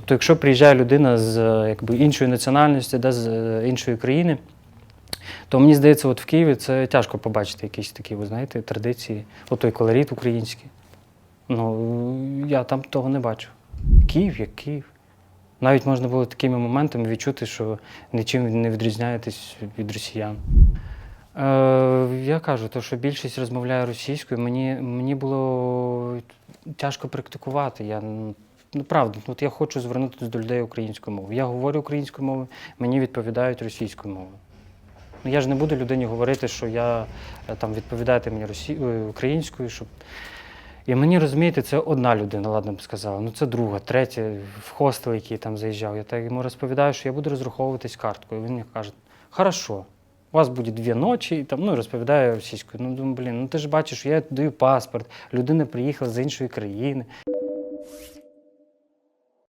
тобто, якщо приїжджає людина з е, якби, іншої національності, да, з е, іншої країни, то мені здається, от в Києві це тяжко побачити якісь такі, ви знаєте, традиції, от той колорит український. Ну, я там того не бачу. Київ як Київ. Навіть можна було такими моментами відчути, що нічим не відрізняєтесь від росіян. Е, я кажу, то, що більшість розмовляє російською, мені, мені було тяжко практикувати. Я, ну, правда, от я хочу звернутися до людей українською мовою. Я говорю українською мовою, мені відповідають російською мовою. Ну, я ж не буду людині говорити, що я е, там відповідайте мені росі... українською, щоб. І мені розумієте, це одна людина, ладно б сказала. Ну це друга, третя, в хостел, який там заїжджав. Я так йому розповідаю, що я буду розраховуватись карткою. Він мені каже: хорошо, у вас буде дві ночі, і там, ну, розповідаю російською. Ну, думаю, блін, ну ти ж бачиш, я даю паспорт, людина приїхала з іншої країни.